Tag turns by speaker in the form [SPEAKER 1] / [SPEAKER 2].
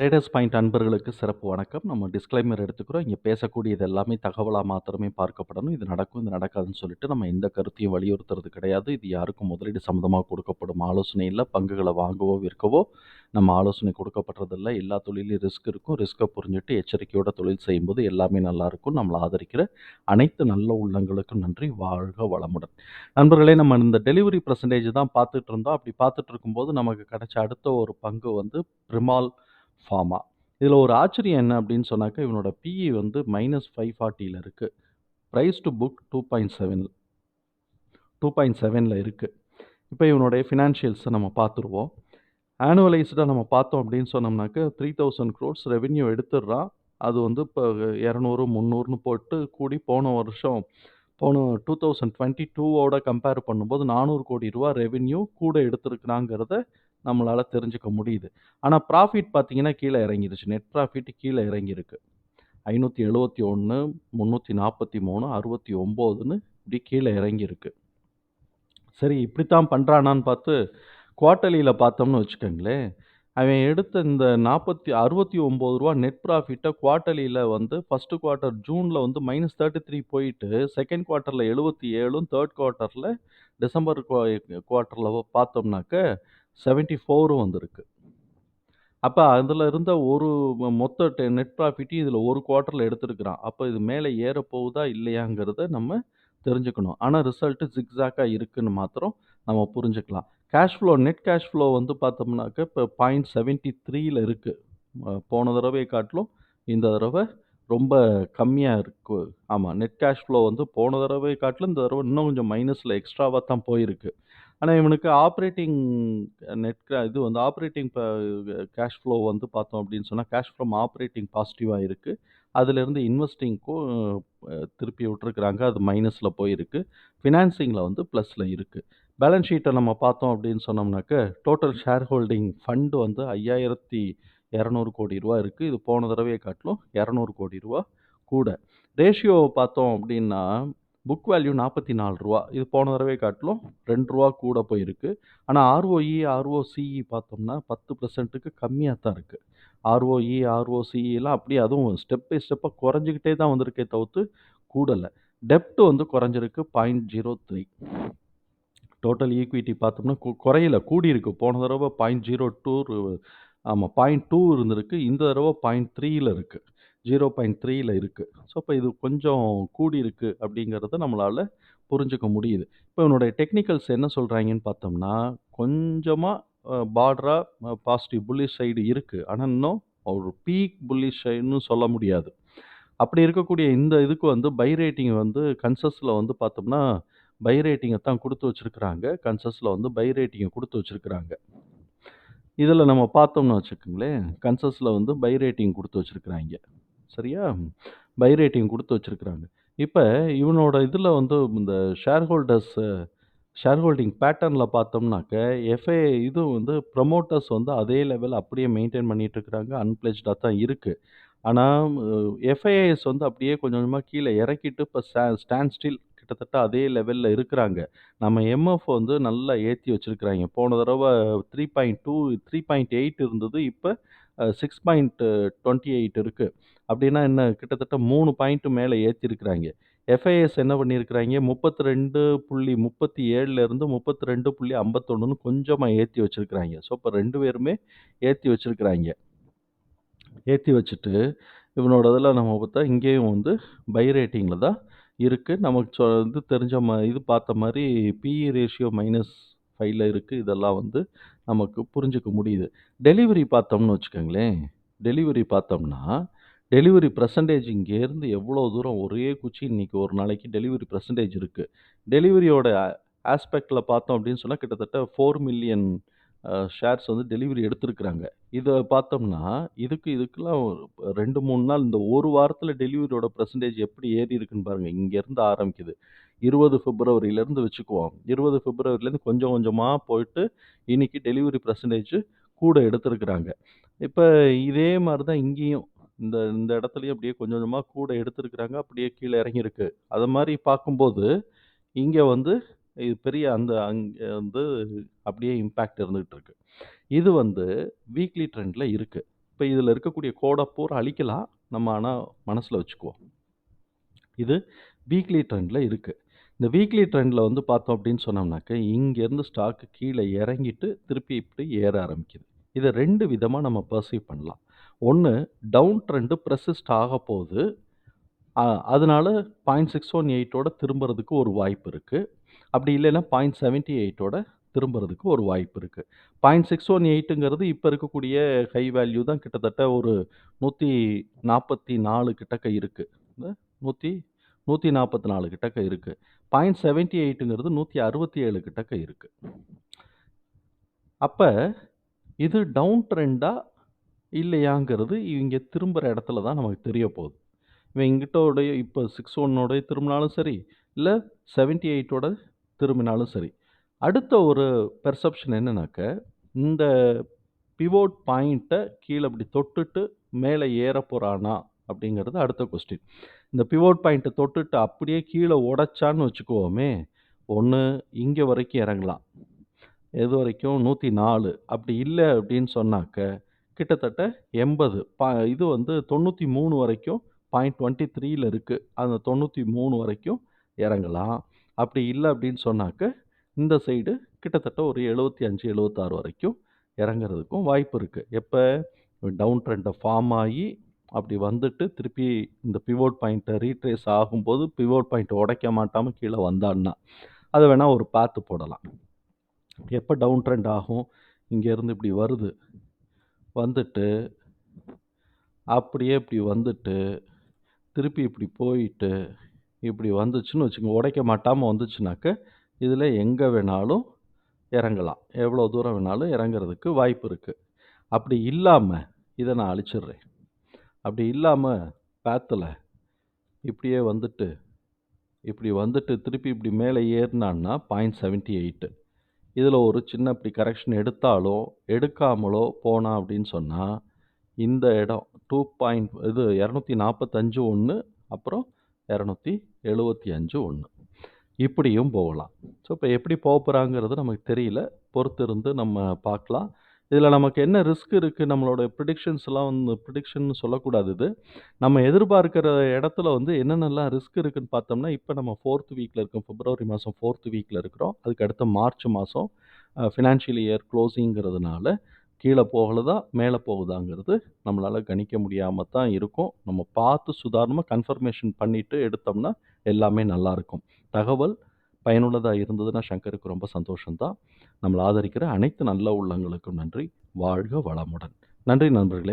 [SPEAKER 1] Traders point அன்பர்களுக்கு சிறப்பு வணக்கம். நம்ம டிஸ்க்ளைமர் எடுத்துக்கிறோம். இங்கே பேசக்கூடியது எல்லாமே தகவலாக மாத்திரமே பார்க்கப்படணும். இது நடக்கும், இது நடக்காதுன்னு சொல்லிட்டு நம்ம எந்த கருத்தையும் வலியுறுத்துறது கிடையாது. இது யாருக்கும் முதலீடு சம்மந்தமாக கொடுக்கப்படும் ஆலோசனை இல்லை பங்குகளை வாங்கவோ, விற்கவோ நம்ம ஆலோசனை கொடுக்கப்படுறதில்ல. எல்லா தொழிலையும் ரிஸ்க் இருக்கும். ரிஸ்க்கை புரிஞ்சுட்டு எச்சரிக்கையோட தொழில் செய்யும்போது எல்லாமே நல்லாயிருக்கும். நம்மளை ஆதரிக்கிற அனைத்து நல்ல உள்ளங்களுக்கும் நன்றி. வாழ்க வளமுடன். நண்பர்களே நம்ம இந்த டெலிவரி பர்சன்டேஜ் தான் பார்த்துட்டு இருந்தோம். அப்படி பார்த்துட்டு இருக்கும்போது நமக்கு கிடைச்ச அடுத்த ஒரு பங்கு வந்து பிரிமால் ஃபார்மா. இதில் ஒரு ஆச்சரியம் என்ன அப்படின்னு சொன்னாக்கா, இவனோட பிஇ வந்து -540ல இருக்கு. பிரைஸ் டூ புக் 2.7 2.7ல இருக்கு. இப்ப இவனுடைய ஃபினான்ஷியல்ஸ நம்ம பார்த்துருவோம். ஆனுவலைஸ்டா நம்ம பார்த்தோம் அப்படின்னு சொன்னோம்னாக்க 3000 க்ரோர்ஸ் ரெவென்யூ எடுத்துடுறான். அது வந்து இப்ப 200, 300ன்னு போட்டு கூடி போன வருஷம் போன 2022வோட கம்பேர் பண்ணும்போது ரூ. 400,00,00,000 ரெவென்யூ கூட எடுத்திருக்கிறாங்கிறத நம்மளால் தெரிஞ்சுக்க முடியுது. ஆனால் ப்ராஃபிட் பார்த்தீங்கன்னா, கீழே இறங்கிருச்சு. நெட் ப்ராஃபிட் கீழே இறங்கியிருக்கு. 571, 343, 69ன்னு இப்படி கீழே இறங்கியிருக்கு. சரி இப்படித்தான் பண்ணுறானான்னு பார்த்து, குவார்ட்டர்லில பார்த்தோம்னு வச்சுக்கோங்களேன் அவன் எடுத்த இந்த நாற்பத்தி அறுபத்தி ஒம்பது ரூபா நெட் ப்ராஃபிட்டை குவார்ட்டலியில் வந்து ஃபஸ்ட்டு குவார்ட்டர் ஜூனில் வந்து -33 போயிட்டு, செகண்ட் குவார்டரில் எழுபத்தி ஏழும் தேர்ட் குவார்ட்டரில் டிசம்பர் குவா பார்த்தோம்னாக்க 74ம் வந்திருக்கு. அப்போ அதில் இருந்த ஒரு மொத்த டெ நெட் ப்ராஃபிட்டையும் இதில் ஒரு குவார்ட்டரில் எடுத்துருக்குறான் அப்போ இது மேல ஏறப்போகுதா இல்லையாங்கிறத நம்ம தெரிஞ்சுக்கணும். ஆனால் ரிசல்ட்டு ஜிக்ஸாக்காக இருக்குன்னு மாத்திரம் நம்ம புரிஞ்சுக்கலாம். Cash flow net cash flow வந்து பார்த்தோம்னாக்க, இப்ப 0.73ல இருக்கு. அ போன தடவை காட்டிலும் இந்த தடவை ரொம்ப கம்மியாக இருக்கு. ஆமாம் நெட் கேஷ் ஃப்ளோ வந்து போன தடவை காட்டிலும் இந்த தடவை இன்னும் கொஞ்சம் மைனஸில் எக்ஸ்ட்ராவாக தான் போயிருக்கு. ஆனா இவனுக்கு ஆப்பரேட்டிங் நெட் க இது வந்து ஆப்பரேட்டிங் ப கேஷ் ஃப்ளோ வந்து பார்த்தோம் அப்படின்னு சொன்னா, கேஷ் ஃப்ரம் ஆப்பரேட்டிங் பாசிட்டிவா இருக்கு. அதிலிருந்து இன்வெஸ்டிங்க்கும் அ திருப்பி விட்டுருக்காங்க. அது மைனஸ்ல போயிருக்கு. ஃபினான்சிங்ல வந்து ப்ளஸில் இருக்கு. பேலன்ஸ் ஷீட்ட நம்ம பார்த்தோம் அப்படின்னு சொன்னோம்னாக்க, டோட்டல் ஷேர் ஹோல்டிங் ஃபண்ட் வந்து ரூ. 5,200,00,00,000 இருக்கு. இது போன தடவைய காட்டிலும் ரூ. 200,00,00,000 கூட. ரேஷியோ பார்த்தோம் அப்படின்னா, புக் வேல்யூ நாற்பத்தி நாலு ரூபா இது போன தடவை காட்டிலும் ரெண்டு ரூபா கூட போயிருக்கு. ஆனால் ஆர்ஓஇ, ஆர்ஓசிஇ பார்த்தோம்னா பத்து பர்சன்ட்டுக்கு கம்மியாக தான் இருக்குது ஆர்ஓஇ, ஆர்ஓசிஇலாம் அப்படியே அதுவும் ஸ்டெப் பை ஸ்டெப்பாக குறைஞ்சிக்கிட்டே தான் வந்திருக்கே தவிர்த்து கூடலை டெப்ட் வந்து குறைஞ்சிருக்கு 0.03 டோட்டல் ஈக்விட்டி பார்த்தோம்னா கு குறையல கூடியிருக்கு. போன தடவை பாயிண்ட் ஜீரோ டூ ஆமாம் பாயிண்ட் டூ இருந்திருக்கு. இந்த தடவை பாய்ண்ட் த்ரீயில் இருக்குது ஜீரோ பாயிண்ட் த்ரீயில் இருக்குது ஸோ இப்போ இது கொஞ்சம் கூடி இருக்குது அப்படிங்கிறத நம்மளால் புரிஞ்சுக்க முடியுது. இப்போ இவனுடைய டெக்னிக்கல்ஸ் என்ன சொல்கிறாங்கன்னு பார்த்தோம்னா, கொஞ்சமாக பார்டராக பாசிட்டிவ் புல்லிஷ் சைடு இருக்குது ஆனால் இன்னும் ஒரு பீக் புல்லிஷ் சைடுன்னு சொல்ல முடியாது. அப்படி இருக்கக்கூடிய இந்த இதுக்கு வந்து பை ரேட்டிங் வந்து கன்சஸில் வந்து பார்த்தோம்னா, பை ரேட்டிங்கை தான் கொடுத்து வச்சுருக்குறாங்க. கன்சஸில் வந்து பை ரேட்டிங்கை கொடுத்து வச்சுருக்குறாங்க. இதில் நம்ம பார்த்தோம்னு வச்சுக்கோங்களேன் கன்சஸில் வந்து பை ரேட்டிங் கொடுத்து வச்சுருக்குறாங்க. சரியா? பை ரேட்டிங் குடுத்து வச்சிருக்கிறாங்க. இப்ப இவனோட இதுல வந்து இந்த ஷேர் ஹோல்டர்ஸ் ஷேர் ஹோல்டிங் பேட்டர்ன்ல பார்த்தோம்னாக்க, எஃப்ஏ இது வந்து புரமோட்டர்ஸ் வந்து அதே லெவல் அப்படியே மெயின்டெயின் பண்ணிட்டு இருக்கிறாங்க. அன்பிளெட்ஜ்டா தான் இருக்கு. ஆனா எஃப்ஐஐஸ் வந்து அப்படியே கொஞ்சம் கொஞ்சமா கீழ இறக்கிட்டு இப்ப ஸ்டா ஸ்டாண்ட் ஸ்டில் கிட்டத்தட்ட அதே லெவல்ல இருக்கிறாங்க. நம்ம எம்எஃப் வந்து நல்லா ஏத்தி வச்சிருக்கிறாய்ங்க. போன தடவ 3.2 3.8 இருந்தது. இப்ப சிக்ஸ் பாயிண்ட் டுவெண்ட்டி எயிட் இருக்குது அப்படின்னா என்ன? கிட்டத்தட்ட மூணு பாயிண்ட் மேலே ஏற்றிருக்கிறாங்க எஃப்ஐஎஸ் என்ன பண்ணியிருக்கிறாய்ங்க 32.37ல இருந்து 32.51ன்னு கொஞ்சமாக ஏற்றி வச்சுருக்கிறாங்க. ஸோ இப்போ ரெண்டு பேருமே ஏற்றி வச்சுருக்கிறாங்க. ஏற்றி வச்சுட்டு, இவனோட இதெல்லாம் நம்ம பார்த்தா இங்கேயும் வந்து பை ரேட்டிங்கில் தான் இருக்குது நமக்கு சொ இது தெரிஞ்ச மா இது பார்த்த மாதிரி பிஇ ரேஷியோ மைனஸ் ஃபைவ்ல இருக்குது இதெல்லாம் வந்து நமக்கு புரிஞ்சுக்க முடியுது. டெலிவரி பார்த்தோம்னு வச்சுக்கோங்களேன் டெலிவரி பார்த்தோம்னா, டெலிவரி பர்சன்டேஜ் இங்கேருந்து எவ்வளோ தூரம் ஒரே குச்சி இன்னைக்கு ஒரு நாளைக்கு டெலிவரி பர்சன்டேஜ் இருக்குது டெலிவரியோட ஆஸ்பெக்டில் பார்த்தோம் அப்படின்னு சொன்னால் கிட்டத்தட்ட ஃபோர் மில்லியன் ஷேர்ஸ் வந்து டெலிவரி எடுத்திருக்கிறாங்க. இதை பார்த்தோம்னா, இதுக்கு இதுக்கெல்லாம் ரெண்டு மூணு நாள் இந்த ஒரு வாரத்தில் டெலிவரியோட பர்சன்டேஜ் எப்படி ஏறி இருக்குன்னு பாருங்கள் இங்கேருந்து ஆரம்பிக்குது. இருபது பிப்ரவரியிலேருந்து வச்சுக்குவோம். இருபது பிப்ரவரியிலேருந்து கொஞ்சம் கொஞ்சமாக போயிட்டு, இன்னைக்கு டெலிவரி பர்சன்டேஜ் கூட எடுத்திருக்கிறாங்க. இப்போ இதே மாதிரி தான் இங்கேயும். இந்த இந்த இடத்துலையும் அப்படியே கொஞ்சம் கொஞ்சமாக கூட எடுத்திருக்கிறாங்க. அப்படியே கீழே இறங்கியிருக்கு. அது மாதிரி பார்க்கும்போது, இங்கே வந்து இது பெரிய அந்த அங்கே வந்து அப்படியே இம்பேக்ட் இருந்துகிட்டு இருக்கு. இது வந்து வீக்லி ட்ரெண்டில் இருக்குது இப்போ இதில் இருக்கக்கூடிய கோடை பூரா அழிக்கலாம். நம்ம ஆனால் மனசில் வச்சுக்குவோம். இது வீக்லி ட்ரெண்டில் இருக்குது இந்த வீக்லி ட்ரெண்டில் வந்து பார்த்தோம் அப்படின்னு சொன்னோம்னாக்க, இங்கேருந்து ஸ்டாக்கு கீழே இறங்கிட்டு, திருப்பி இப்படி ஏற ஆரம்பிக்குது. இதை ரெண்டு விதமாக நம்ம பர்சீவ் பண்ணலாம். ஒன்று டவுன் ட்ரெண்டு பெர்சிஸ்ட் ஆக போகுது அதனால 0.618 ஓட திரும்புறதுக்கு ஒரு வாய்ப்பு இருக்குது அப்படி இல்லைன்னா பாயிண்ட் செவன்ட்டி எயிட்டோட திரும்புறதுக்கு ஒரு வாய்ப்பு இருக்குது பாய்ண்ட் சிக்ஸ் ஒன் எயிட்டுங்கிறது இப்போ இருக்கக்கூடிய ஹை வேல்யூ தான் கிட்டத்தட்ட ஒரு 144 கிட்டக்க இருக்குது நூற்றி நூற்றி நாற்பத்தி நாலு கிட்டக்க இருக்குது பாயிண்ட் செவன்ட்டி எயிட்டுங்கிறது நூற்றி அறுபத்தி ஏழு கிட்டக்க இருக்குது அப்போ இது டவுன் ட்ரெண்டாக இல்லையாங்கிறது இவங்க திரும்புகிற இடத்துல தான் நமக்கு தெரிய போகுது. இவன் இங்கிட்டோடைய இப்போ சிக்ஸ் ஒன்னோடைய திரும்பினாலும் சரி, இல்லை செவன்ட்டி எயிட்டோட திரும்பினாலும் சரி. அடுத்த ஒரு பெர்செப்ஷன் என்னன்னாக்க, இந்த பிவோட் பாயிண்ட்டை கீழே இப்படி தொட்டுட்டு மேலே ஏறப் போகிறானா அப்படிங்கிறது அடுத்த கொஸ்டின். இந்த பிவோட் பாயிண்ட்டை தொட்டுட்டு அப்படியே கீழே உடைச்சான்னு வச்சுக்குவோமே, ஒன்று இங்கே வரைக்கும் இறங்கலாம். எது வரைக்கும்? 104 அப்படி இல்லை அப்படின்னு சொன்னாக்க, கிட்டத்தட்ட 80 ப இது வந்து 93 வரைக்கும் பாயிண்ட் டுவெண்ட்டி த்ரீயில் இருக்குது அந்த 93 வரைக்கும் இறங்கலாம். அப்படி இல்லை அப்படின்னு சொன்னாக்க, இந்த சைடு கிட்டத்தட்ட ஒரு 75, 76 வரைக்கும் இறங்குறதுக்கும் வாய்ப்பு இருக்குது எப்போ டவுன் ட்ரெண்டை ஃபார்ம் ஆகி அப்படி வந்துட்டு திருப்பி இந்த பிவோட் பாயிண்ட்டை ரீட்ரேஸ் ஆகும்போது, பிவோட் பாயிண்ட்டை உடைக்க மாட்டாமல் கீழே வந்தான்னா. அதை வேணால் ஒரு பாத்து போடலாம். எப்போ டவுன் ட்ரெண்ட் ஆகும்? இங்கேருந்து இப்படி வருது. வந்துட்டு அப்படியே இப்படி வந்துட்டு, திருப்பி இப்படி போயிட்டு, இப்படி வந்துச்சுன்னு வச்சுக்கோங்க. உடைக்க மாட்டாமல் வந்துச்சுனாக்க, இதில் எங்கே வேணாலும் இறங்கலாம். எவ்வளோ தூரம் வேணாலும் இறங்குறதுக்கு வாய்ப்பு இருக்குது அப்படி இல்லாமல் இதை நான் அழிச்சிடுறேன். அப்படி இல்லாமல் பேத்தில் இப்படியே வந்துட்டு, இப்படி வந்துட்டு திருப்பி இப்படி மேலே ஏறினான்னா பாயிண்ட் செவன்ட்டி எயிட்டு இதில் ஒரு சின்ன இப்படி கரெக்ஷன் எடுத்தாலோ, எடுக்காமலோ போனால் அப்படின்னு சொன்னால் இந்த இடம் டூ பாயிண்ட் இது இரநூத்தி நாற்பத்தஞ்சு ஒன்று அப்புறம் இரநூத்தி எழுபத்தி அஞ்சு ஒன்று இப்படியும் போகலாம். ஸோ, இப்போ எப்படி போப்போறாங்கிறது நமக்கு தெரியல. பொறுத்திருந்து நம்ம பார்க்கலாம். இதில் நமக்கு என்ன ரிஸ்க் இருக்குது நம்மளோட ப்ரிடிக்ஷன்ஸ்லாம் வந்து ப்ரிடிக்ஷன் சொல்லக்கூடாது இது. நம்ம எதிர்பார்க்கிற இடத்துல வந்து என்னென்னலாம் ரிஸ்க் இருக்குன்னு பார்த்தோம்னா, இப்போ நம்ம ஃபோர்த்து வீக்கில் இருக்கோம். பிப்ரவரி மாதம் ஃபோர்த்து வீக்கில் இருக்கிறோம். அதுக்கு மார்ச் மாதம் ஃபினான்ஷியல் இயர் க்ளோஸிங்கிறதுனால கீழே போகலதா மேலே போகுதாங்கிறது நம்மளால் கணிக்க முடியாமல் தான் இருக்கும். நம்ம பார்த்து சுதாரணமாக கன்ஃபர்மேஷன் பண்ணிவிட்டு எடுத்தோம்னா, எல்லாமே நல்லாயிருக்கும் தகவல் பயனுள்ளதாக இருந்ததுன்னா சங்கருக்கு ரொம்ப சந்தோஷம் தான். நம்மளை ஆதரிக்கிற அனைத்து நல்ல உள்ளங்களுக்கும் நன்றி. வாழ்க வளமுடன். நன்றி நண்பர்களே!